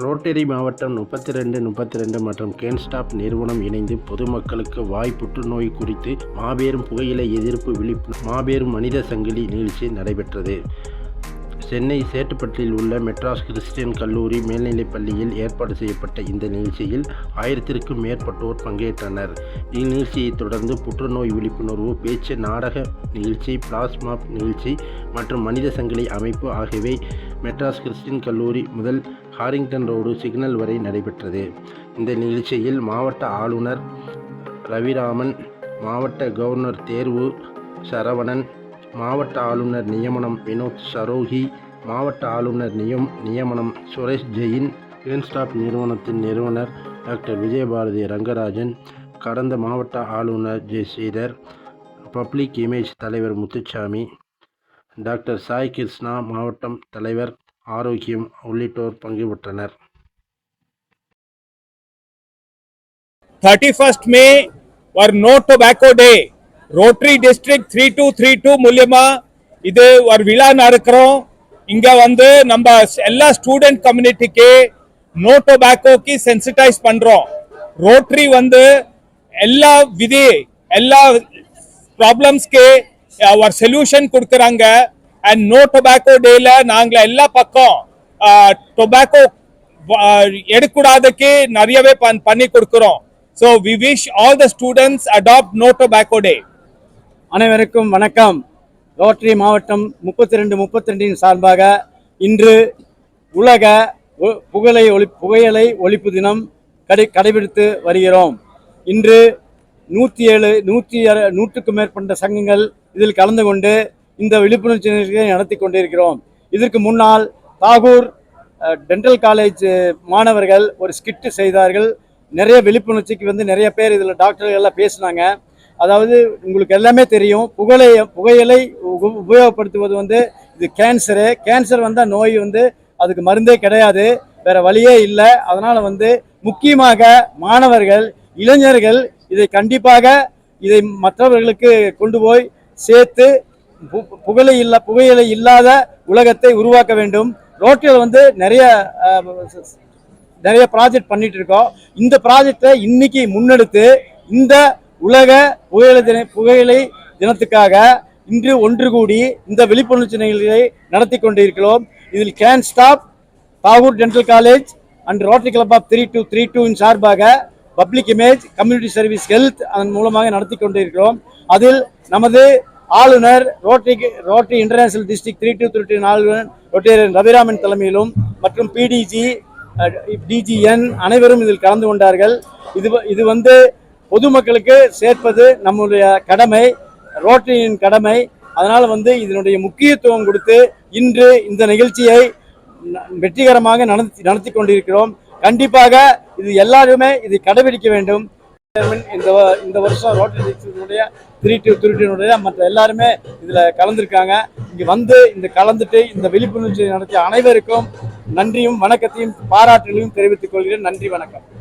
Rotary மாவட்டம் முப்பத்தி ரெண்டு முப்பத்தி ரெண்டு மற்றும் கேன்ஸ்டாப் நிறுவனம் இணைந்து பொதுமக்களுக்கு வாய் புற்றுநோய் குறித்து மாபெரும் புகையிலை எதிர்ப்பு விழிப்பு மாபெரும் மனித சங்கிலி நிகழ்ச்சி நடைபெற்றது. சென்னை சேட்டுப்பட்டில் உள்ள மெட்ராஸ் கிறிஸ்டியன் கல்லூரி மேல்நிலைப் பள்ளியில் ஏற்பாடு செய்யப்பட்ட இந்த நிகழ்ச்சியில் ஆயிரத்திற்கும் மேற்பட்டோர் பங்கேற்றனர். இந்நிகழ்ச்சியைத் தொடர்ந்து புற்றுநோய் விழிப்புணர்வு பேச்சு நாடக நிகழ்ச்சி பிளாஸ்மா நிகழ்ச்சி மற்றும் மனித சங்கிலி அமைப்பு ஆகியவை மெட்ராஸ் கிறிஸ்டியன் கல்லூரி முதல் ஹாரிங்டன் ரோடு சிக்னல் வரை நடைபெற்றது. இந்த நிகழ்ச்சியில் மாவட்ட ஆளுநர் ரவிராமன் மாவட்ட கவர்னர் தேர்வு சரவணன் மாவட்ட ஆளுநர் நியமனம் வினோத் சரோஹி மாவட்ட ஆளுநர் நியம் நியமனம் சுரேஷ் ஜெயின் கேன்ஸ்டாப் நிறுவனத்தின் நிறுவனர் டாக்டர் விஜயபாரதி ரங்கராஜன் கடந்த மாவட்ட ஆளுநர் ஜெ. ஸ்ரீதர் பப்ளிக் இமேஜ் தலைவர் முத்துச்சாமி டாக்டர் சாய் கிருஷ்ணா மாவட்டம் தலைவர் ஆரோக்கியம் உள்ளிட்டோர் பங்கு பெற்றனர். 31st May or No Tobacco day rotary district three two three two மூலியமா இது ஒரு விழா நடக்கிறோம். இங்க வந்து நம்ம எல்லா ஸ்டூடெண்ட் கம்யூனிட்டிக்கு நோ டொபாக்கோக்கு சென்சிட்டைஸ் பண்றோம். ரோட்டரி வந்து எல்லா விதி எல்லா ப்ராப்ளம்ஸ்க்கு ஒரு சொல்யூஷன் கொடுக்குறாங்க. அண்ட் நோ டொபாக்கோ டேல நாங்கள் எல்லா பக்கம் டொபாக்கோ எடுக்கூடாதுக்கு நிறையவே பண்- பண்ணி கொடுக்குறோம். So we wish all the students adopt no tobacco day அனைவருக்கும் வணக்கம். ரோட்டரி மாவட்டம் முப்பத்தி ரெண்டு முப்பத்தி ரெண்டின் சார்பாக இன்று உலக புகழை ஒளி புகையலை ஒழிப்பு தினம் கடை கடைபிடித்து வருகிறோம். இன்று நூற்றி ஏழு நூற்றி அறு நூற்றுக்கும் மேற்பட்ட சங்கங்கள் இதில் கலந்து கொண்டு இந்த விழிப்புணர்ச்சி நிகழ்ச்சியை நடத்தி கொண்டிருக்கிறோம். இதற்கு முன்னால் தாகூர் டென்டல் காலேஜ் மாணவர்கள் ஒரு ஸ்கிட்டு செய்தார்கள். நிறைய விழிப்புணர்ச்சிக்கு வந்து நிறைய பேர் இதில் டாக்டர்கள் எல்லாம் பேசினாங்க. அதாவது உங்களுக்கு எல்லாமே தெரியும். புகழை புகையிலை உப- உபயோகப்படுத்துவது வந்து இது கேன்சரு கேன்சர் வந்தால் நோய் வந்து அதுக்கு மருந்தே கிடையாது. வேற வழியே இல்லை. அதனால் வந்து முக்கியமாக மாணவர்கள் இளைஞர்கள் இதை கண்டிப்பாக இதை மற்றவர்களுக்கு கொண்டு போய் சேர்த்து பு- புகழை இல்ல புகையிலை இல்லாத உலகத்தை உருவாக்க வேண்டும். ரோட்டில் வந்து நிறைய நிறைய ப்ராஜெக்ட் பண்ணிட்டு இருக்கோம். இந்த ப்ராஜெக்டை இன்னைக்கு முன்னெடுத்து இந்த உலக புகையிலை தின புகையிலை தினத்துக்காக இன்று ஒன்று கூடி இந்த விழிப்புணர்ச்சி நிகழ்ச்சியை நடத்தி கொண்டிருக்கிறோம். இதில் can stop Tagore dental college and rotary club of three two three டூவின் சார்பாக public image community service health அதன் மூலமாக நடத்தி கொண்டிருக்கிறோம். அதில் நமது ஆளுநர் rotary rotary international district three two three two ஆளுநர் ரோட்டரி ரவிராமன் தலைமையிலும் மற்றும் பிடிஜி டிஜிஎன் அனைவரும் இதில் கலந்து கொண்டார்கள். இது இது வந்து பொதுமக்களுக்கு சேர்ப்பது நம்முடைய கடமை ரோட்டரியின் கடமை. அதனால் வந்து இதனுடைய முக்கியத்துவம் கொடுத்து இன்று இந்த நிகழ்ச்சியை ந- வெற்றிகரமாக நடத்தி நடத்தி கொண்டிருக்கிறோம். கண்டிப்பாக இது எல்லாருமே இதை கடைபிடிக்க வேண்டும். இந்த வ- இந்த வருஷம் ரோட்டரி திருட்டு திருட்டினுடைய மற்ற எல்லாருமே இதில் கலந்துருக்காங்க. இங்கே வந்து இந்த கலந்துட்டு இந்த விழிப்புணர்ச்சி நடத்திய அனைவருக்கும் நன்றியும் வணக்கத்தையும் பாராட்டுகளையும் தெரிவித்துக் கொள்கிறேன். நன்றி வணக்கம்.